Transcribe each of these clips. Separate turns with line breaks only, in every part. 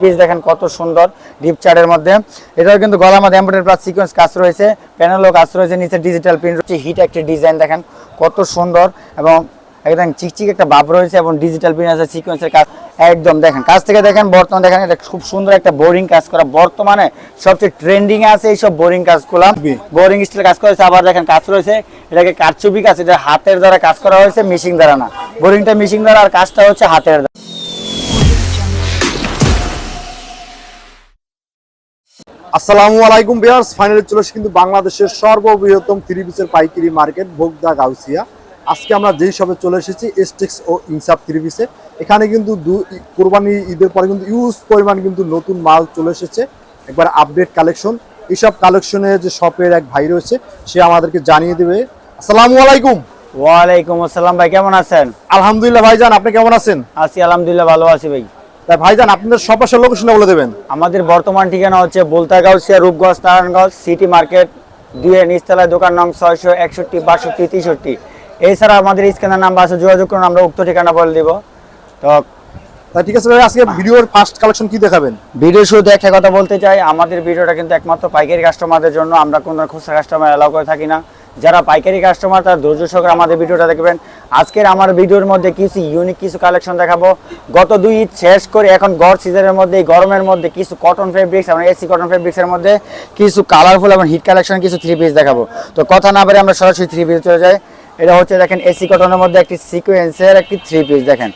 Piece দেখেন কত সুন্দর ডিপ চার্টের মধ্যে। এটাও কিন্তু গলার মধ্যে এমব্রয়ডারি প্লাস সিকোয়েন্স কাজ রয়েছে। প্যানেলও কাজ রয়েছে নিচে ডিজিটাল প্রিন্ট রয়েছে হিট একটা ডিজাইন দেখেন কত সুন্দর। এবং একদম চিকচিক একটা ভাব রয়েছে এবং ডিজিটাল প্রিন্ট আছে সিকোয়েন্সের কাজ একদম দেখেন। কাজ থেকে দেখেন বর্তমানে দেখেন এটা খুব সুন্দর একটা বোরিং কাজ করা। বর্তমানে সবচেয়ে ট্রেন্ডিং এ আছে এইসব বোরিং কাজগুলো। বোরিং স্টিল কাজ করেছে আবার দেখেন কাজ রয়েছে। এটাকে কারচুপি কাজ এটা হাতের দ্বারা কাজ করা হয়েছে মেশিন দ্বারা না। বোরিংটা মেশিন দ্বারা আর কাজটা হচ্ছে হাতের দ্বারা।
আসসালামু আলাইকুম বিয়ার্স ফাইনালি চলে এসেছে কিন্তু বাংলাদেশের সর্ববৃহত্তম থ্রি পিসের পাইকারি মার্কেট ভোগদা গাউসিয়া। আজকে আমরা যেই সবে চলে এসেছি এসটেক্স ও ইনসাফ থ্রি পিসে এখানে কিন্তু দু কোরবানি ঈদের পরে কিন্তু ইউজ পরিমাণ কিন্তু নতুন মাল চলে এসেছে। একবার আপডেট কালেকশন এইসব কালেকশনে যে শপের এক ভাই রয়েছে সে আমাদেরকে জানিয়ে দেবে। আসসালামু আলাইকুম।
ওয়ালাইকুম আসসালাম ভাই কেমন আছেন?
আলহামদুলিল্লাহ ভাইজান আপনি কেমন আছেন?
আছি আলহামদুলিল্লাহ ভালো আছি ভাই।
তাই ভাইজান আপনাদের সব পাশের লোকেশনটা বলে দেবেন।
আমাদের বর্তমান ঠিকানা হচ্ছে বুলতাগাউসিয়া রূপগঞ্জ নারায়ণগঞ্জ সিটি মার্কেট দুয়ে নিচতলায় দোকান নং ছয়শো একষট্টি বাষট্টি তেষট্টি। এছাড়া আমাদের স্ক্যানার নাম্বার আছে যোগাযোগ করুন আমরা উক্ত ঠিকানা বলে দিব। তো
ঠিক আছে ভাই আজকে ভিডিওর ফার্স্ট কালেকশন কি দেখাবেন?
ভিডিও শুরুতে একটা কথা বলতে চাই আমাদের ভিডিওটা কিন্তু একমাত্র পাইকারি কাস্টমারদের জন্য আমরা কোনো খুচরা কাস্টমার অ্যালাউ করে থাকি না। যারা পাইকারি কাস্টমার তারা ধৈর্য সহকারে আমাদের ভিডিওটা দেখবেন। আজকের আমার ভিডিওর মধ্যে কিছু ইউনিক কিছু কালেকশন দেখাবো। গত দুই ঈদ শেষ করে এখন গড় সিজনের মধ্যে এই গরমের মধ্যে কিছু কটন ফেব্রিক্স এবং এসি কটন ফেব্রিক্সের মধ্যে কিছু কালারফুল এবং হিট কালেকশন কিছু থ্রি পিস দেখাবো। তো কথা না বলে আমরা সরাসরি থ্রি পিস চলে যাই। এটা হচ্ছে দেখেন এসি কটনের মধ্যে একটি সিকোয়েন্সের একটি থ্রি পিস দেখেন।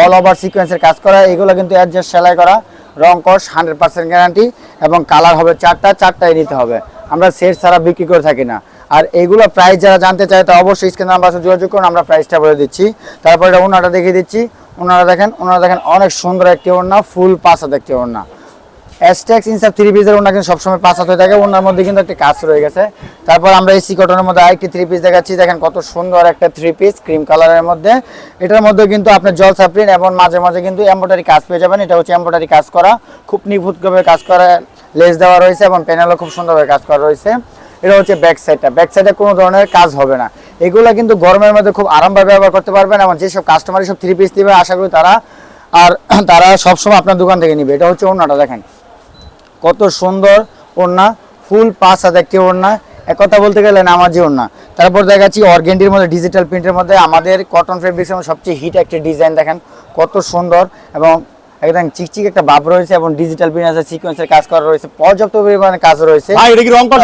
অল ওভার সিকোয়েন্সের কাজ করা এগুলো কিন্তু অ্যাডজাস্ট সেলাই করা। রং কস হান্ড্রেড পার্সেন্ট গ্যারান্টি এবং কালার হবে চারটা চারটাই নিতে হবে। আমরা সেট ছাড়া বিক্রি করে থাকি না। আর এগুলো প্রাইস যারা জানতে চায় তো অবশ্যই স্ক্রিন নাম্বার আছে, যোগাযোগ করুন, আমরা প্রাইসটা বলে দিচ্ছি। তারপরে এটা ওনাটা দেখিয়ে দিচ্ছি। ওনারা দেখেন ওনারা দেখেন অনেক সুন্দর একটি ওড়না ফুল পাঁচাত একটি ওড়না। এসটেক্স ইনসাফ থ্রি পিসের ওনা কিন্তু সবসময় পাঁচ হাত হয়ে থাকে ওনার মধ্যে কিন্তু একটি কাজ রয়ে গেছে। তারপর আমরা এসি কটনের মধ্যে আরেকটি থ্রি পিস দেখাচ্ছি, দেখেন কত সুন্দর একটা থ্রি পিস ক্রিম কালারের মধ্যে। এটার মধ্যে কিন্তু আপনার জল সাপ্রিন এবং মাঝে মাঝে কিন্তু এম্ব্রয়ডারি কাজ পেয়ে যাবেন, এটা হচ্ছে এম্ব্রয়ডারি কাজ করা। খুব নিখুঁতভাবে কাজ করা লেস দেওয়া রয়েছে এবং প্যানেলও খুব সুন্দরভাবে কাজ করা রয়েছে। এটা হচ্ছে ব্যাক সাইডটা ব্যাক সাইডে কোনো ধরনের কাজ হবে না। এগুলো কিন্তু গরমের মধ্যে খুব আরামভাবে ব্যবহার করতে পারবেন এবং যেসব কাস্টমার সব থ্রি পিস দিবে, আশা করি তারা আর তারা সবসময় আপনার দোকান থেকে নিবে। এটা হচ্ছে ওড়নাটা দেখেন। কত সুন্দর ওড়না। ফুল পাঁচ হাত একটি ওড়না। এক কথা বলতে গেলে নামাজি ওড়না। তারপর দেখাচ্ছি অর্গেন্ডির মধ্যে ডিজিটাল প্রিন্টের মধ্যে আমাদের কটন ফেব্রিক্স এবং সবচেয়ে হিট একটি ডিজাইন দেখেন। কত সুন্দর এবং একদম চিকচিক একটা ভাব রয়েছে এবং ডিজিটাল প্রিন্ট আছে সিকোয়েন্সের কাজ করা রয়েছে পর্যাপ্ত পরিমাণে কাজ রয়েছে।
ভাই এটা কি রং কস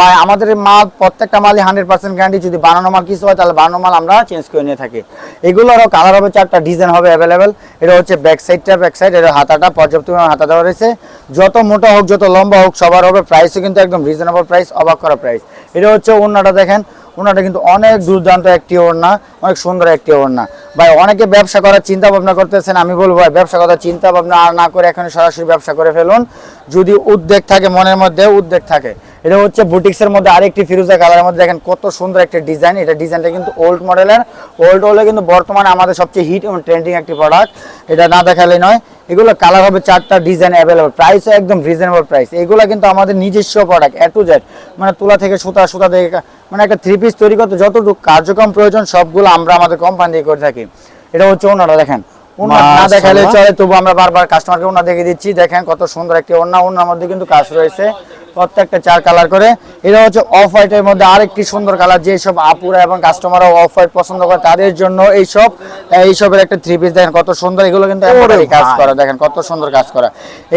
ভাই, আমাদের মাল প্রত্যেকটা মালই হান্ড্রেড পার্সেন্ট গ্যারান্টি যদি বানানো মাল কিছু হয় তাহলে বানানো মাল আমরা চেঞ্জ করে নিয়ে থাকি। এগুলোরও কালার হবে চারটা ডিজাইন হবে অ্যাভেলেবেল এটা হচ্ছে ব্যাক সাইডটা ব্যাক সাইড এটা হাতাটা পর্যাপ্ত পরিমাণ হাতা দেওয়া রয়েছে। যত মোটা হোক যত লম্বা হোক সবার হবে প্রাইসও কিন্তু একদম রিজনেবল প্রাইস অবাক করা প্রাইস এটা হচ্ছে ওড়নাটা দেখেন। ওড়নাটা কিন্তু অনেক দুর্দান্ত একটি ওড়না, অনেক সুন্দর একটি ওড়না। ভাই, অনেকে ব্যবসা করার চিন্তা ভাবনা করতেছেন, আমি বলব, ভাই, ব্যবসা করার চিন্তা ভাবনা আর না করে এখন সরাসরি ব্যবসা করে ফেলুন। যদি উদ্বেগ থাকে, মনের মধ্যে উদ্বেগ থাকে এটা হচ্ছে বুটিক্সের মধ্যে আরেকটি ফিরোজা কালারের মধ্যে। দেখেন কত সুন্দর একটা ডিজাইন। এটা ডিজাইনটা কিন্তু ওল্ড মডেলের ওল্ড হলে কিন্তু বর্তমানে আমাদের সবচেয়ে হিট এবং ট্রেন্ডিং একটি প্রোডাক্ট এটা না দেখালে নয়। এগুলো কালার হবে চারটা ডিজাইন অ্যাভেলেবল প্রাইসও একদম রিজনেবল প্রাইস এগুলো কিন্তু আমাদের নিজস্ব প্রোডাক্ট এ টু জেড মানে তুলা থেকে সুতা সুতা থেকে মানে একটা থ্রি পিস তৈরি করতে যতটুকু কার্যক্রম প্রয়োজন সবগুলো আমরা আমাদের কোম্পানি দিয়ে করে থাকি। এটা হচ্ছে ওনারা দেখেন। ওনা না দেখালে চলে তবু আমরা বারবার কাস্টমারকে ওনা দেখে দিচ্ছি। দেখেন কত সুন্দর একটি ওনা ওনার মধ্যে কিন্তু কাজ রয়েছে। প্রত্যেকটা চার কালার করে। এটা হচ্ছে অফ হোয়াইটের মধ্যে আরেকটি সুন্দর কালার যে সব আপুরা এবং কাস্টমাররা অফ হোয়াইট পছন্দ করে তাদের জন্য এইসব এইসবের একটা থ্রি পিস দেখেন কত সুন্দর এগুলো কিন্তু কাজ। করা দেখেন কত সুন্দর কাজ করা।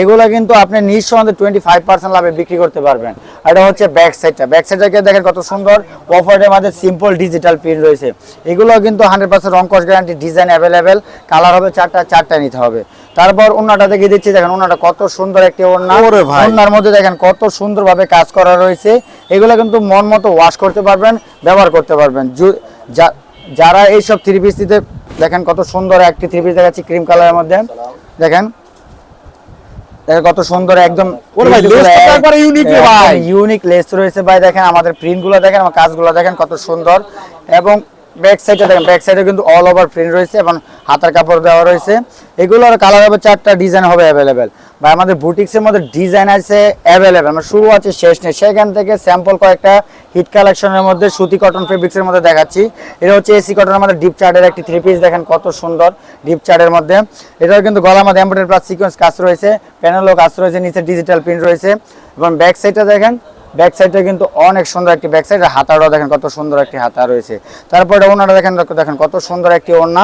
এগুলো কিন্তু আপনি নিঃসন্দেহে টোয়েন্টি ফাইভ পার্সেন্ট লাভে বিক্রি করতে পারবেন। আর এটা হচ্ছে ব্যাক সাইডটা ব্যাক সাইডটাকে দেখেন কত সুন্দর অফ হোয়াইটের মধ্যে সিম্পল ডিজিটাল প্রিন্ট রয়েছে। এগুলো কিন্তু হান্ড্রেড পার্সেন্ট রং কস গ্যারান্টি ডিজাইন অ্যাভেলেবেল কালার হবে চারটা চারটা নিতে হবে। তারপর ওনাটা দেখে দিচ্ছি দেখেন ওনাটা কত সুন্দর একটি
ভাই।
ওড়নার মধ্যে দেখেন কত সুন্দরভাবে কাজ করা রয়েছে। এগুলো কিন্তু মন মতো ওয়াশ করতে পারবেন ব্যবহার করতে পারবেন। যারা এইসব থ্রি পিস দিতে দেখেন কত সুন্দর একটি থ্রি পিস দেখাচ্ছি ক্রিম কালারের মধ্যে। দেখেন দেখেন কত সুন্দর একদম। ইউনিক লেস রয়েছে ভাই। দেখেন আমাদের প্রিন্টগুলো দেখেন আমার কাজগুলো দেখেন কত সুন্দর। এবং ব্যাক সাইডে দেখেন ব্যাক সাইডে কিন্তু অল ওভার প্রিন্ট রয়েছে এবং হাতার কাপড় দেওয়া রয়েছে। এগুলোর কালার হবে চারটা ডিজাইন হবে অ্যাভেলেবেল বা আমাদের বুটিক্সের মধ্যে ডিজাইন আছে অ্যাভেলেবেল মানে শুরু আছে, শেষ নেই। সেখান থেকে স্যাম্পল কয়েকটা হিট কালেকশনের মধ্যে সুতি কটন ফেব্রিক্সের মধ্যে দেখাচ্ছি। এটা হচ্ছে এসি কটনের মধ্যে ডিপ চার্টের একটি থ্রি পিস দেখেন কত সুন্দর ডিপ চার্টের মধ্যে। এটাও কিন্তু গলার মধ্যে এম্ব্রয়ডারি প্লাস সিকোয়েন্স কাজ রয়েছে প্যানেলও কাজ রয়েছে, নিচে ডিজিটাল প্রিন্ট রয়েছে। এবং ব্যাক সাইডটা দেখেন ব্যাক সাইডটা কিন্তু অনেক সুন্দর একটি ব্যাক সাইড হাতাটাও দেখেন কত সুন্দর একটি হাতা রয়েছে। তারপরে ওনারা দেখেন দেখেন কত সুন্দর একটি ওড়না।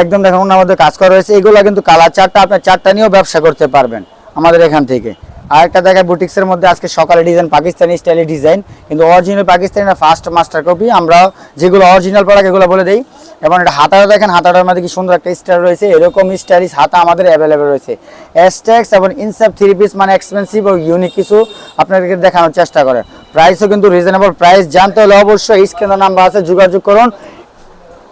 একদম দেখেন ওনার মধ্যে কাজ করা রয়েছে। এগুলো কিন্তু কালার চারটা আপনার চারটা নিয়েও ব্যবসা করতে পারবেন আমাদের এখান থেকে। আরেকটা দেখায় বুটিক্সের মধ্যে আজকে সকালে ডিজাইন পাকিস্তানি স্টাইলে ডিজাইন কিন্তু original Pakistani first master copy আমরা যেগুলো অরিজিনাল প্রোডাক্ট এগুলো বলে দিই। এবং এটা হাতাটা দেখেন হাতাটার মধ্যে কি সুন্দর একটা স্টাইল রয়েছে। এরকম স্টাইলিশ হাতা আমাদের অ্যাভেলেবেল রয়েছে। এসটেক্স এবং ইনসাপ থ্রি পিস মানে এক্সপেন্সিভ ও ইউনিক কিছু আপনাদেরকে দেখানোর চেষ্টা করে। প্রাইসও কিন্তু রিজনেবল প্রাইস জানতে হলে অবশ্যই স্ক্রিনের নাম্বার আছে যোগাযোগ করুন।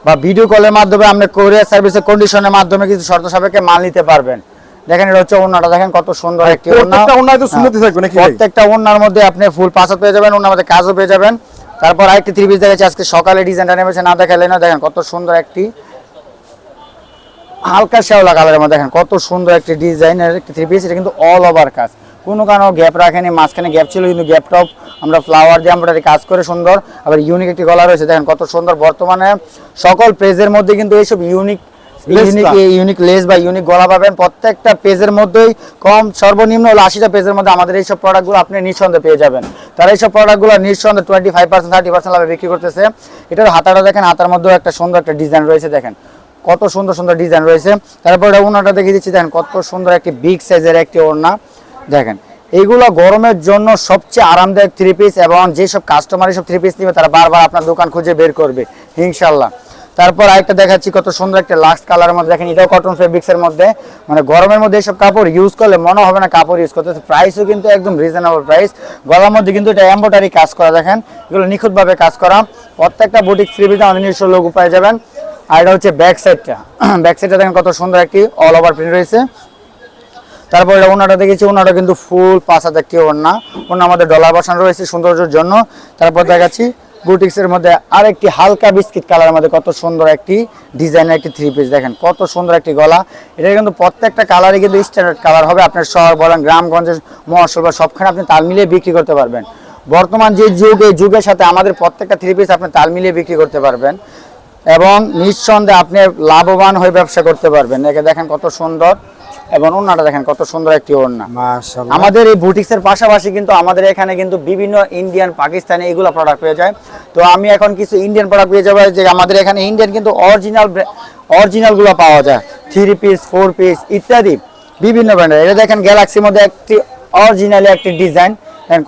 বা ভিডিও কলের মাধ্যমে আপনি কোরিয়ার সার্ভিসের কন্ডিশনের মাধ্যমে কিছু শর্ত সাপেক্ষে মাল নিতে পারবেন। দেখেন এটা হচ্ছে ওড়নাটা দেখেন কত সুন্দর একটি ওড়না।
প্রত্যেকটা
প্রত্যেকটা ওড়নার মধ্যে আপনি ফুল পাসও পেয়ে যাবেন ওনার মধ্যে কাজও পেয়ে যাবেন। তারপর আরেকটি থ্রি পিস দেখাচ্ছি। আজকে সকালে ডিজাইনটা নেমেছে, না দেখালে না, দেখেন কত সুন্দর একটি হালকা শ্যাওলা কালারের মধ্যে দেখেন, কত সুন্দর একটি ডিজাইনের একটি থ্রি পিস এটা কিন্তু অল ওভার কাজ। কোনো কারণে গ্যাপ রাখেনি, মাঝখানে গ্যাপ ছিল, কিন্তু গ্যাপটপ আমরা ফ্লাওয়ার দিয়ে আমরা কাজ করে সুন্দর, আবার ইউনিক একটি গলা রয়েছে, দেখেন কত সুন্দর বর্তমানে সকল পেজের মধ্যে কিন্তু এইসব ইউনিক ইউনিক
টা।
ইউনিক লেস বা ইউনিক গলা পাবেন। প্রত্যেকটা পেজের মধ্যেই কম সর্বনিম্ন হলো আশিটা পেজের মধ্যে আমাদের এইসব প্রোডাক্টগুলো আপনি নিঃসন্দেহে পেয়ে যাবেন। তারা এইসব প্রোডাক্টগুলো নিঃসন্দেহে twenty five percent thirty percent লাভে বিক্রি করতেছে। এটার হাতাটা দেখেন হাতার মধ্যেও একটা সুন্দর একটা ডিজাইন রয়েছে দেখেন। কত সুন্দর সুন্দর ডিজাইন রয়েছে। তারপরে ওনাটা দেখিয়ে দিচ্ছি দেখেন কত সুন্দর একটি বিগ সাইজের একটি ওড়না। দেখেন এইগুলো গরমের জন্য সবচেয়ে আরামদায়ক থ্রি পিস এবং যেসব কাস্টমার এইসব থ্রি পিস নেবে তারা বারবার আপনার দোকান খুঁজে বের করবে ইনশাল্লাহ তারপর আরেকটা দেখাচ্ছি, কত সুন্দর একটা লাক্স কালারের মধ্যে। দেখেন, এটাও কটন ফেব্রিক্স এর মধ্যে। মানে গরমের মধ্যে এইসব কাপড় ইউজ করলে মনে হবে না কাপড় ইউজ করতে প্রাইসও কিন্তু একদম রিজনেবল প্রাইস গলার মধ্যে কিন্তু এটা এম্বোটারি কাজ করা, দেখেন। এগুলো নিখুঁতভাবে কাজ করা। প্রত্যেকটা বুটিক পিসে আমাদের নিজস্ব লোক পাই যাবেন। আর এটা হচ্ছে ব্যাক সাইডটা ব্যাক সাইডটা দেখেন, কত সুন্দর একটি অল ওভার প্রিন্ট রয়েছে। তারপর এটা ওনাটা দেখেছি ওনাটা কিন্তু ফুল হাজার কি ওনা ওনা আমাদের ডলার বসানো রয়েছে সৌন্দর্যের জন্য। তারপর দেখাচ্ছি বুটিক্সের মধ্যে আর একটি হালকা বিস্কিট কালারের মধ্যে কত সুন্দর একটি ডিজাইনের একটি থ্রি পিস দেখেন, কত সুন্দর একটি গলা। এটা কিন্তু প্রত্যেকটা কালারই কিন্তু স্ট্যান্ডার্ড কালার হবে। আপনার শহর বলেন গ্রামগঞ্জের বা সবখানে আপনি তাল মিলিয়ে বিক্রি করতে পারবেন। বর্তমান যে যুগ এই যুগের সাথে আমাদের প্রত্যেকটা থ্রি পিস আপনি তাল মিলিয়ে বিক্রি করতে পারবেন। এবং নিঃসন্দেহে আপনি লাভবান হয়ে ব্যবসা করতে পারবেন। একে দেখেন কত সুন্দর। এবং ওড়নাটা দেখেন কত সুন্দর একটি ওড়না। আমাদের এই বুটিক্সের পাশাপাশি কিন্তু আমাদের এখানে কিন্তু বিভিন্ন ইন্ডিয়ান পাকিস্তানি এগুলো প্রোডাক্ট পেয়ে যায়। তো আমি এখন কিছু ইন্ডিয়ান প্রোডাক্ট পেয়ে যাব যে আমাদের এখানে ইন্ডিয়ান কিন্তু অরিজিনাল অরিজিনালগুলো পাওয়া যায়। থ্রি পিস ফোর পিস ইত্যাদি বিভিন্ন ব্র্যান্ডের এটা দেখেন গ্যালাক্সির মধ্যে একটি অরিজিনালি একটি ডিজাইন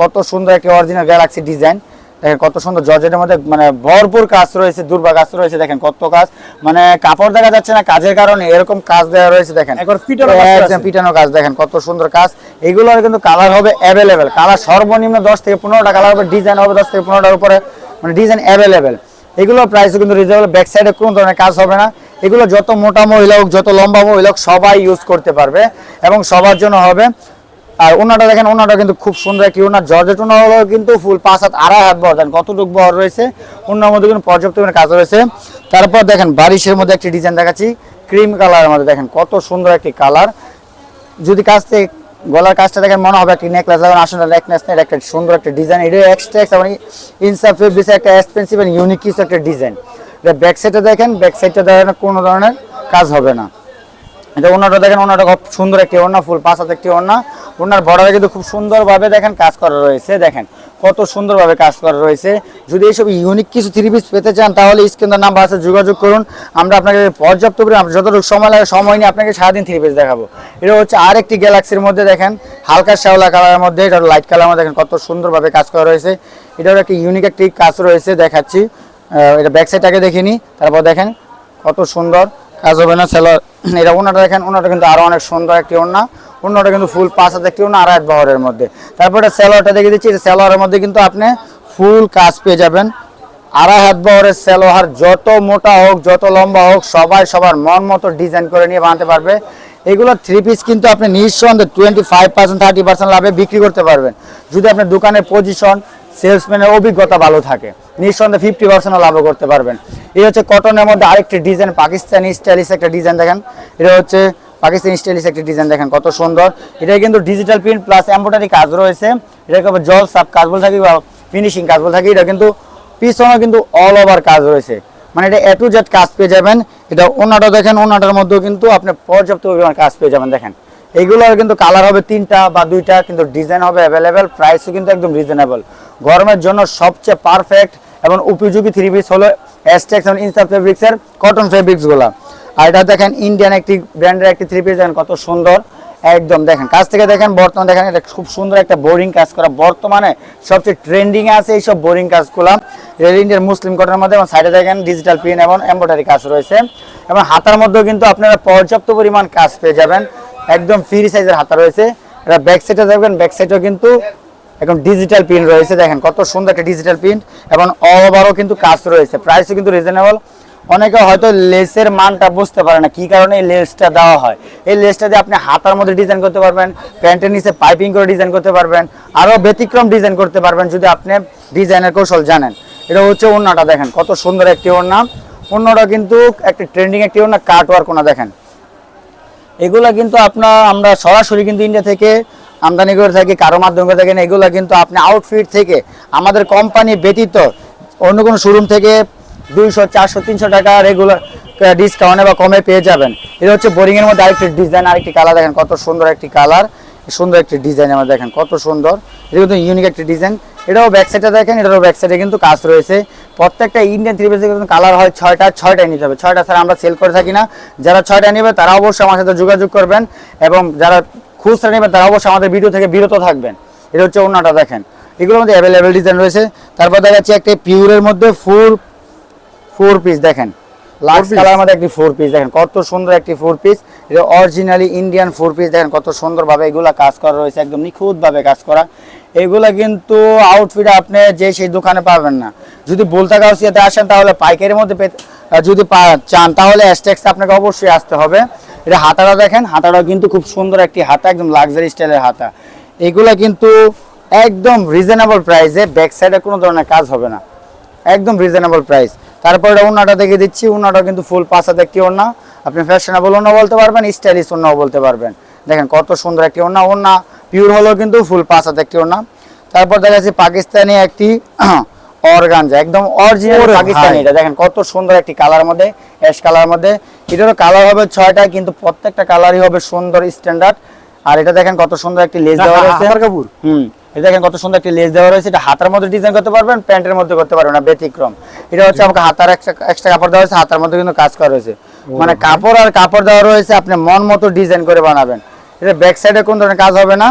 কত সুন্দর একটি অরিজিনাল গ্যালাক্সি ডিজাইন দেখেন কত সুন্দর জর্জেটের মধ্যে মানে ভরপুর কাজ রয়েছে দুর্বা কাজ রয়েছে দেখেন কত কাজ। মানে কাপড় দেখা যাচ্ছে না কাজের কারণে এরকম কাজ দেওয়া রয়েছে দেখেন। একদম পিটানো কাজ দেখেন কত সুন্দর কাজ। এগুলোর কিন্তু কালার হবে অ্যাভেলেবেল কালার সর্বনিম্ন দশ থেকে পনেরোটা কালার হবে ডিজাইন হবে দশ থেকে পনেরোটার উপরে মানে ডিজাইন অ্যাভেলেবেল এগুলোর প্রাইসও কিন্তু রিজনেবল ব্যাক সাইডে কোনো ধরনের কাজ হবে না। এগুলো যত মোটা মহিলা হোক যত লম্বা মহিলা হোক সবাই ইউজ করতে পারবে এবং সবার জন্য হবে। আর ওনাটা দেখেন, ওনাটা কিন্তু খুব সুন্দর একটি ওনার জর্জেট। ওনা হলো কিন্তু ফুল পাঁচ হাত, আড়াই হাত বহর দেন কতটুকু বহর রয়েছে। ওনার মধ্যে কিন্তু পর্যাপ্ত কাজ রয়েছে। তারপর দেখেন বারিশের মধ্যে একটি ডিজাইন দেখাচ্ছি। ক্রিম কালারের মধ্যে দেখেন কত সুন্দর একটি কালার। যদি কাছ থেকে গলার কাজটা দেখেন, মনে হবে একটি নেকলেস এখন আসলে নেকলেস নেই একটা সুন্দর একটা ডিজাইন এটা এক্সট্রা এক্স এবং ইনসাফ ফেব্রিক্স একটা এক্সপেন্সিভ ইউনিক কিছু একটা ডিজাইন এটা ব্যাক সাইডে দেখেন ব্যাক সাইডটা দেখেন, কোনো ধরনের কাজ হবে না। এটা ওনাটা দেখেন ওনাটা খুব সুন্দর একটি ওড়না, ফুল পাঁচ হাতে একটি ওড়না। ওনার বর্ডারে কিন্তু খুব সুন্দরভাবে দেখেন কাজ করা রয়েছে, দেখেন। কত সুন্দরভাবে কাজ করা রয়েছে। যদি এইসব ইউনিক কিছু থ্রি পিস পেতে চান, তাহলে স্ক্রিনের নাম্বার আছে, যোগাযোগ করুন। আমরা আপনাকে পর্যাপ্ত করে যতটুকু সময় লাগে, সময় নিয়ে আপনাকে সারাদিন থ্রি পিস দেখাবো। এটা হচ্ছে আরেকটি গ্যালাক্সির মধ্যে দেখেন, হালকা শ্যাওলা কালারের মধ্যে, এটা লাইট কালার মধ্যে দেখেন কত সুন্দরভাবে কাজ করা রয়েছে। এটার একটি ইউনিক একটি কাজ রয়েছে, দেখাচ্ছি। এটা ব্যাক সাইডটাকে দেখিনি, তারপর দেখেন কত সুন্দর। কাজ হবে না সেলার এটা ওনাটা দেখেন, ওনাটা কিন্তু আরও অনেক সুন্দর একটি ওনা ওনাটা কিন্তু ফুল পাঁচ হাজার একটি ওনা আড়াই বহরের মধ্যে। তারপরে সেলোয়ারটা দেখে দিচ্ছি সেলোয়ারের মধ্যে কিন্তু আপনি ফুল কাজ পেয়ে যাবেন। আড়াই হাত বহরের সেলোয়ার যত মোটা হোক, যত লম্বা হোক, সবাই সবার মন মতো ডিজাইন করে নিয়ে বানাতে পারবে। এগুলো থ্রি পিস কিন্তু আপনি নিঃসন্দেহে twenty five percent thirty percent লাভে বিক্রি করতে পারবেন। যদি আপনার দোকানের পজিশন সেলসম্যানের অভিজ্ঞতা ভালো থাকে। নিঃসন্দেহে ফিফটি পার্সেন্ট লাভও করতে পারবেন। এই হচ্ছে কটনের মধ্যে আরেকটি ডিজাইন পাকিস্তানি স্টাইলিশ একটা ডিজাইন দেখেন। এটা হচ্ছে পাকিস্তানি স্টাইলিশ একটা ডিজাইন দেখেন, কত সুন্দর। এটা কিন্তু ডিজিটাল প্রিন্ট প্লাস এম্বোটারি কাজ রয়েছে। এটাকে জল সাপ কাজ বলে থাকি বা ফিনিশিং কাজ বলে থাকি, এটা কিন্তু পিছনে কিন্তু অল ওভার কাজ রয়েছে। মানে এটা এ টু জেড কাজ পেয়ে যাবেন, এটা ওনাটা দেখেন, ওনাটার মধ্যেও কিন্তু আপনি পর্যাপ্ত পরিমাণ কাজ পেয়ে যাবেন দেখেন। এগুলোর কিন্তু কালার হবে তিনটা বা দুইটা, কিন্তু ডিজাইন হবে অ্যাভেলেবেল প্রাইসও কিন্তু একদম রিজনেবল গরমের জন্য সবচেয়ে পারফেক্ট এবং উপযোগী থ্রি পিস হলো এসটেক্স এবং ইনসার ফেব্রিক্সের কটন ফেব্রিক্সগুলো আর এটা দেখেন ইন্ডিয়ান একটি ব্র্যান্ডের একটি থ্রি পিস দেখেন কত সুন্দর। একদম দেখেন, কাছ থেকে দেখেন, বর্তমানে দেখেন, এটা খুব সুন্দর একটা বোরিং কাজ করা। বর্তমানে সবচেয়ে ট্রেন্ডিং আছে এইসব বোরিং কাজগুলো। রেল ইন্ডিয়ার মুসলিম কটনের মধ্যে এবং সাইডে দেখেন ডিজিটাল প্রিন্ট এবং এম্ব্রয়ডারি কাজ রয়েছে। এবং হাতার মধ্যেও কিন্তু আপনারা পর্যাপ্ত পরিমাণ কাজ পেয়ে যাবেন। একদম ফ্রি সাইজের হাতা রয়েছে। এটা ব্যাক সাইডে দেখবেন ব্যাক সাইডেও কিন্তু এখন ডিজিটাল প্রিন্ট রয়েছে, দেখেন কত সুন্দর একটা ডিজিটাল প্রিন্ট এবং অল ওভারও কিন্তু কাজ রয়েছে। প্রাইসও কিন্তু রিজনেবল অনেকে হয়তো লেসের মানটা বুঝতে পারে না, কি কারণে এই লেসটা দেওয়া হয়? এই লেসটা দিয়ে আপনি হাতার মধ্যে ডিজাইন করতে পারবেন, প্যান্টের নিচে পাইপিং করে ডিজাইন করতে পারবেন আরও ব্যতিক্রম ডিজাইন করতে পারবেন, যদি আপনি ডিজাইনের কৌশল জানেন। এটা হচ্ছে ওড়নাটা, দেখেন কত সুন্দর একটি ওড়না। ওড়নাটা কিন্তু একটা ট্রেন্ডিং একটি ওড়না কাট ওয়ার্ক ওনা দেখেন। এগুলা কিন্তু আপনার, আমরা সরাসরি কিন্তু ইন্ডিয়া থেকে আমদানি করে থাকি, কারও মাধ্যমে করে থাকেন এগুলা কিন্তু আপনি আউটফিট থেকে আমাদের কোম্পানি ব্যতীত অন্য কোনো শোরুম থেকে দুইশো, চারশো, তিনশো টাকা রেগুলার ডিসকাউন্টে বা কমে পেয়ে যাবেন। এটা হচ্ছে বোরিং এর মধ্যে আরেকটি ডিজাইন আরেকটি কালার দেখেন, কত সুন্দর একটি কালার সুন্দর একটি ডিজাইন আমার দেখেন, কত সুন্দর। এটা কিন্তু ইউনিক একটি ডিজাইন এটাও ব্যাক সাইডে দেখেন, এটারও ব্যাক সাইডে কিন্তু কাজ রয়েছে। প্রত্যেকটা ইন্ডিয়ান থ্রি পিসের কিন্তু কালার হয় ছয়টা, ছয়টাই নিতে হবে। ছয়টা ছাড়া আমরা সেল করে থাকি না। যারা ছয়টা নেবে, তারা অবশ্যই আমার সাথে যোগাযোগ করবেন এবং যারা খুচরা নেবেন তারা অবশ্যই আমাদের ভিডিও থেকে বিরত থাকবেন। এটা হচ্ছে অন্যটা দেখেন। এগুলোর মধ্যে অ্যাভেলেবেল ডিজাইন রয়েছে। তারপর দেখা যাচ্ছে একটা পিউরের মধ্যে ফুল ফোর পিস দেখেন। লাক্স কালার মধ্যে একটি ফোর পিস দেখেন। কত সুন্দর একটি ফোর পিস এটা অরিজিনালি ইন্ডিয়ান ফোর পিস দেখেন। কত সুন্দরভাবে এগুলো কাজ করা রয়েছে। একদম নিখুঁতভাবে কাজ করা। এগুলো কিন্তু আউটফিট আপনি যে সেই দোকানে পাবেন না। যদি বলতে গাউসিয়াতে আসেন তাহলে পাইকারির মধ্যে যদি চান তাহলে অ্যাস্টেক্স আপনাকে অবশ্যই আসতে হবে। এটা হাতাটা দেখেন, হাতাটাও কিন্তু খুব সুন্দর একটি হাতা, একদম লাক্সারি স্টাইলের হাতা। এগুলা কিন্তু একদম রিজনেবল প্রাইসে ব্যাক সাইডে কোনো ধরনের কাজ হবে না। একদম রিজনেবল প্রাইস তারপরে ওনাটা দেখে দিচ্ছি ওনাটা কিন্তু ফুল পাঁচা দেখতে ওনা আপনি ফ্যাশনেবল ওনা বলতে পারবেন স্টাইলিশ ওনাও বলতে পারবেন। দেখেন কত সুন্দর একটি ওনা ওনা পিওর হলেও কিন্তু ফুল পাঁচা দেখতে ওনা তারপর দেখা যাচ্ছে পাকিস্তানি একটি অর্গানজা একদম অরিজিনাল পাকিস্তানি এটা। দেখেন কত সুন্দর একটি কালার মধ্যে অ্যাশ কালার মধ্যে। এটারও কালার হবে ছয়টা কিন্তু প্রত্যেকটা কালারই হবে সুন্দর স্ট্যান্ডার্ড আর এটা দেখেন কত সুন্দর একটি লেস দেওয়া রয়েছে। হুম এটা দেখেন কত সুন্দর একটি লেস দেওয়া রয়েছে। এটা হাতার মধ্যে ডিজাইন করতে পারবেন প্যান্টের মধ্যে করতে পারবেন না ব্যতিক্রম। এটা হচ্ছে আমাকে হাতার এক্সট্রা কাপড় দেওয়া হয়েছে হাতার মধ্যে কিন্তু কাজ করা রয়েছে। মানে কাপড় আর কাপড় দেওয়া রয়েছে আপনি মন মতো ডিজাইন করে বানাবেন। এটা ব্যাক সাইডে কোন ধরনের কাজ হবে না।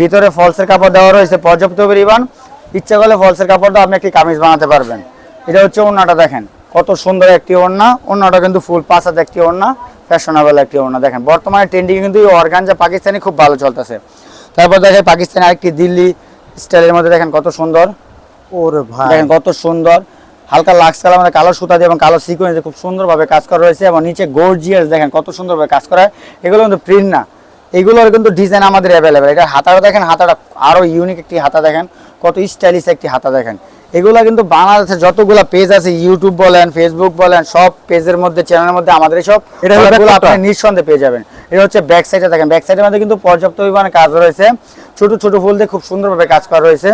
ভিতরে ফলসের কাপড় দেওয়া রয়েছে পর্যাপ্ত পরিমাণ। ইচ্ছা করলে ফলসের কাপড় দিয়ে আপনি একটি কামিজ বানাতে পারবেন। এটা হচ্ছে ওড়নাটা দেখেন কত সুন্দর একটি ওড়না। ওড়নাটা কিন্তু ফুল পাঁচাতে একটি ওড়না ফ্যাশনেবল একটি ওড়না। দেখেন বর্তমানে ট্রেন্ডিং কিন্তু এই অর্গানজা পাকিস্তানি খুব ভালো চলতেছে। তারপর দেখেন পাকিস্তানি আরেকটি দিল্লি স্টাইলের মধ্যে দেখেন কত সুন্দর।
ওরে ভাই।
দেখেন কত সুন্দর। হালকা লাক্স কালার মধ্যে কালো সুতা দিয়ে এবং কালো সিকোয়েন্স খুব সুন্দরভাবে কাজ করা রয়েছে এবং নিচে গর্জিয়াস দেখেন কত সুন্দরভাবে কাজ করা হয়। এগুলো কিন্তু প্রিন্ট না। এগুলোর কিন্তু ডিজাইন আমাদের অ্যাভেলেবেল এটা হাতাটা দেখেন হাতাটা আরও ইউনিক একটি হাতা দেখেন। কত স্টাইলিশ একটি হাতা দেখেন। এগুলো কিন্তু বাংলাদেশে যতগুলা পেজ আছে ইউটিউব বলেন ফেসবুক বলেন সব পেজের মধ্যে চ্যানেলের মধ্যে আমাদের সব
এটা
আপনি নিঃসন্দেহে পেয়ে যাবেন। এটা হচ্ছে ব্যাক সাইডে দেখেন। ব্যাক সাইডের মধ্যে কিন্তু পর্যাপ্ত পরিমাণে কাজ রয়েছে। ছোট ছোট ফুল দিয়ে খুব সুন্দরভাবে কাজ করা রয়েছে।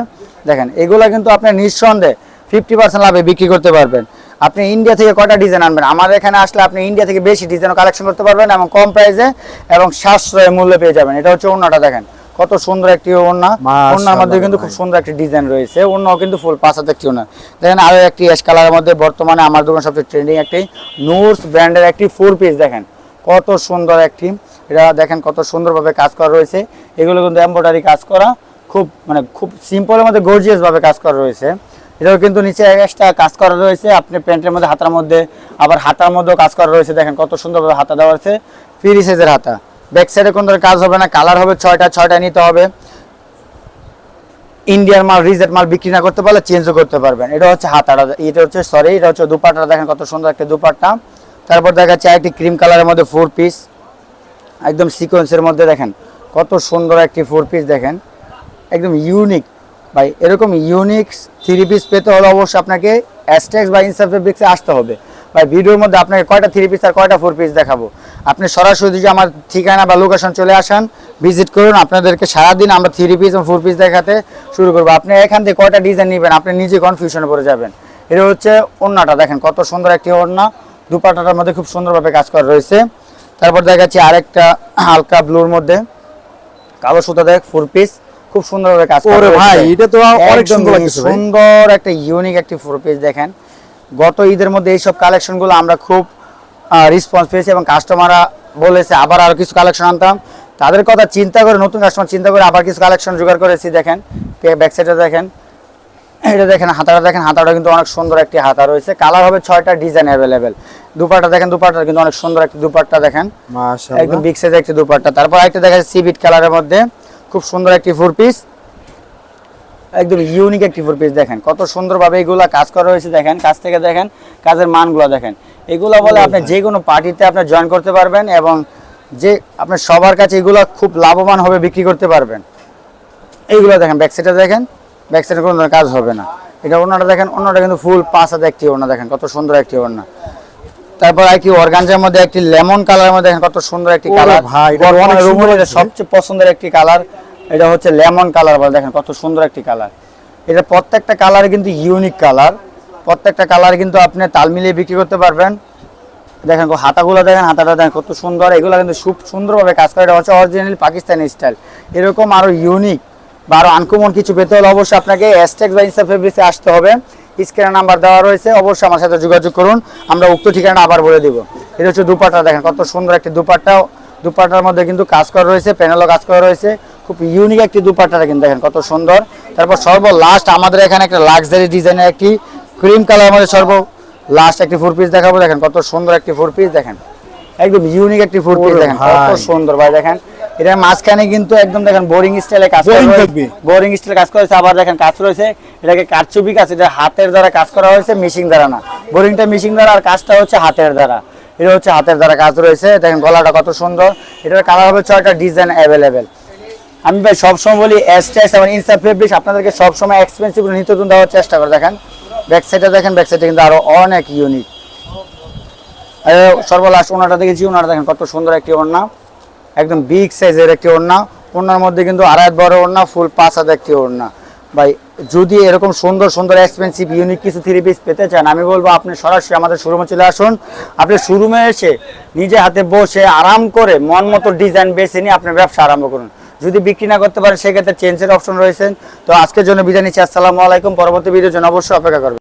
দেখেন এগুলা কিন্তু আপনি নিঃসন্দেহে ফিফটি পার্সেন্ট লাভে বিক্রি করতে পারবেন। আপনি ইন্ডিয়া থেকে কটা ডিজাইন আনবেন? আমাদের এখানে আসলে আপনি ইন্ডিয়া থেকে বেশি ডিজাইন কালেকশন করতে পারবেন এবং কম প্রাইসে এবং সাশ্রয় মূল্যে পেয়ে যাবেন। এটা হচ্ছে অন্যটা দেখেন। কত সুন্দর একটি ওড়না। ওড়নার মধ্যে কিন্তু খুব সুন্দর একটি ডিজাইন রয়েছে। অন্যও কিন্তু ফুল পাঁচাতে একটি ওড়না। দেখেন আরও একটি অ্যাশ কালারের মধ্যে বর্তমানে আমার দোকান সবচেয়ে ট্রেন্ডিং একটি নুরস ব্র্যান্ডের একটি ফোর পিস দেখেন। কত সুন্দর একটি। এটা দেখেন কত সুন্দরভাবে কাজ করা রয়েছে। এগুলো কিন্তু এম্ব্রয়ডারি কাজ করা। খুব মানে খুব সিম্পলের মধ্যে গর্জিয়াস ভাবে কাজ করা রয়েছে। এটাও কিন্তু নিচে একটা কাজ করা রয়েছে। আপনি প্যান্টের মধ্যে হাতার মধ্যে আবার হাতার মধ্যেও কাজ করা রয়েছে। দেখেন কত সুন্দরভাবে হাতা দেওয়া আছে ফ্রি সাইজের হাতা। ব্যাক সাইডে কোনো কাজ হবে না কালার হবে ছয়টা ছয়টা নিতে হবে। ইন্ডিয়ান মাল রিজেট মাল বিক্রি না করতে পারলে চেঞ্জও করতে পারবেন। এটা হচ্ছে হাতাটা, এটা হচ্ছে সরি এটা হচ্ছে দুপাট্টা, দেখেন কত সুন্দর একটা দুপাট্টা। তারপর দেখা যাচ্ছে একটি ক্রিম কালারের মধ্যে ফোর পিস একদম সিকোয়েন্সের মধ্যে দেখেন, কত সুন্দর একটি ফোর পিস দেখেন। একদম ইউনিক ভাই, এরকম ইউনিক থ্রি পিস পেতে হলে অবশ্যই আপনাকে অ্যাস্টেক্স বা ইনসাফ ফেব্রিক্সে আসতে হবে। ভাই ভিডিওর মধ্যে আপনাকে কয়টা থ্রি পিস আর কয়টা ফোর পিস দেখাবো? আপনি সরাসরি যদি আমার ঠিকানা বা লোকেশন চলে আসেন ভিজিট করুন আপনাদেরকে সারাদিন আমরা থ্রি পিস এবং ফোর পিস দেখাতে শুরু করব। আপনি এখান থেকে কয়টা ডিজাইন নেবেন আপনি নিজে কনফিউশনে পড়ে যাবেন। এটা হচ্ছে ওড়নাটা দেখেন কত সুন্দর একটি ওড়না। দুপাটাটার মধ্যে খুব সুন্দরভাবে কাজ করা রয়েছে। তারপর দেখাচ্ছি আরেকটা হালকা ব্লুর মধ্যে। কালো সুতা দেখ ফোর পিস খুব সুন্দরভাবে কাজ করা।
ভাই, এটা তো অনেক সুন্দর।
সুন্দর একটা ইউনিক একটি ফোর পিস দেখেন। গত ঈদের মধ্যে এইসব কালেকশনগুলো আমরা খুব রেসপন্স পেয়েছি এবং কাস্টমাররা বলেছে আবার আরও কিছু কালেকশন আনতাম। তাদের কথা চিন্তা করে নতুন কাস্টমার চিন্তা করে আবার কিছু কালেকশন জোগাড় করেছি দেখেন। ব্যাক সাইডে দেখেন। এটা দেখেন হাতাটা দেখেন হাতাটা কিন্তু অনেক সুন্দর একটি হাতা রয়েছে। কালার হবে ছয়টা ডিজাইন অ্যাভেলেবেল দুপাট্টা দেখেন দুপাট্টা কিন্তু অনেক সুন্দর একটি দুপাট্টা দেখেন। একদম বিগ সাইজের একটি দুপাট্টা। তারপর একটা দেখা যাচ্ছে সিবিট কালারের মধ্যে। খুব সুন্দর একটি ফোর পিস একদম ইউনিক একটি ফোর পিস দেখেন। কত সুন্দরভাবে এগুলা কাজ করা হয়েছে দেখেন কাজ থেকে দেখেন কাজের মানগুলো দেখেন। এগুলো বলে আপনি যে কোনো পার্টিতে আপনি জয়েন করতে পারবেন এবং যে আপনার সবার কাছে এগুলো খুব লাভবান হবে বিক্রি করতে পারবেন। এইগুলো দেখেন ব্যাক সাইডে দেখেন ব্যাক সাইডে কোনো কাজ হবে না। এটা ওনাটা দেখেন অন্যটা কিন্তু ফুল পাঁচ হাতে একটি ওড়না দেখেন কত সুন্দর একটি ওড়না। তারপর আর কি অর্গানজার মধ্যে একটি লেমন কালারের মধ্যে দেখেন কত সুন্দর একটি কালার
ভাই।
সবচেয়ে পছন্দের একটি কালার এটা হচ্ছে লেমন কালার বলে, দেখেন কত সুন্দর একটি কালার। এটা প্রত্যেকটা কালার কিন্তু ইউনিক কালার। প্রত্যেকটা কালার কিন্তু আপনি তাল মিলিয়ে বিক্রি করতে পারবেন। দেখেন হাতাগুলো দেখেন, হাতাটা দেখেন কত সুন্দর। এগুলো কিন্তু খুব সুন্দরভাবে কাজ করে। এটা হচ্ছে অরিজিনাল পাকিস্তানি স্টাইল এরকম আরও ইউনিক বা আরও আনকমন কিছু পেতে হলে অবশ্যই আপনাকে এসটেক্স বা ইনসা ফেব্রিক্সে আসতে হবে। স্ক্রিনে নাম্বার দেওয়া রয়েছে, অবশ্যই আমার সাথে যোগাযোগ করুন। আমরা উক্ত ঠিকানা আবার বলে দিব। এটা হচ্ছে দুপাট্টা, দেখেন কত সুন্দর একটি দুপাট্টা দুপাট্টার মধ্যে কিন্তু কাজ করা রয়েছে প্যানেলও কাজ করা রয়েছে। খুব ইউনিক একটি দুপাট্টাটা কিন্তু দেখেন কত সুন্দর। তারপর সর্ব লাস্ট আমাদের এখানে একটা লাক্সারি ডিজাইনের একটি ক্রিম কালার মধ্যে সর্ব লাস্ট একটি ফোর পিস দেখাবো দেখেন কত সুন্দর একটি ফোর পিস দেখেন। একদম ইউনিক একটি ফোর পিস দেখেন কত সুন্দর ভাই দেখেন। এটা মাঝখানে কিন্তু একদম দেখেন বোরিং স্টাইলে কাজ রয়েছে। বোরিং স্টাইলে কাজ করেছে আবার দেখেন কাজ রয়েছে। এটাকে কারচুপি কাজ এটা হাতের দ্বারা কাজ করা হয়েছে মেশিন দ্বারা না। বোরিংটা মেশিন দ্বারা আর কাজটা হচ্ছে হাতের দ্বারা। এটা হচ্ছে হাতের দ্বারা কাজ রয়েছে দেখেন গলাটা কত সুন্দর। এটার কালার হবে ছয়টা ডিজাইন অ্যাভেলেবেল আমি ভাই সবসময় বলি এসটেক্স এবং ইনসা ফেব্রিক্স আপনাদেরকে সবসময় এক্সপেন্সিভ নিত্যতুন দেওয়ার চেষ্টা করে। দেখেন ব্যাক সাইডে দেখেন ব্যাক সাইডে কিন্তু আরও অনেক ইউনিক সর্বলাস্ট ওনাটা দেখেছি, ওনাটা দেখেন কত সুন্দর একটি ওড়না। একদম বিগ সাইজের একটি ওড়না। ওড়নার মধ্যে কিন্তু আড়াই বড় ওড়না ফুল পাঁচ হাত একটি ওড়না। ভাই, যদি এরকম সুন্দর সুন্দর এক্সপেন্সিভ ইউনিক কিছু থ্রি পিস পেতে চান, আমি বলব আপনি সরাসরি আমাদের শোরুমে চলে আসুন। আপনি শোরুমে এসে নিজে হাতে বসে আরাম করে মন মতো ডিজাইন বেছে নিয়ে আপনার ব্যবসা আরম্ভ করুন। যদি বিক্রি না করতে পারেন, সেক্ষেত্রে চেঞ্জের অপশন রয়েছেন তো আজকের জন্য বিদায় নিচ্ছি। আসসালামু আলাইকুম। পরবর্তী ভিডিওর জন্য অবশ্যই অপেক্ষা করবেন।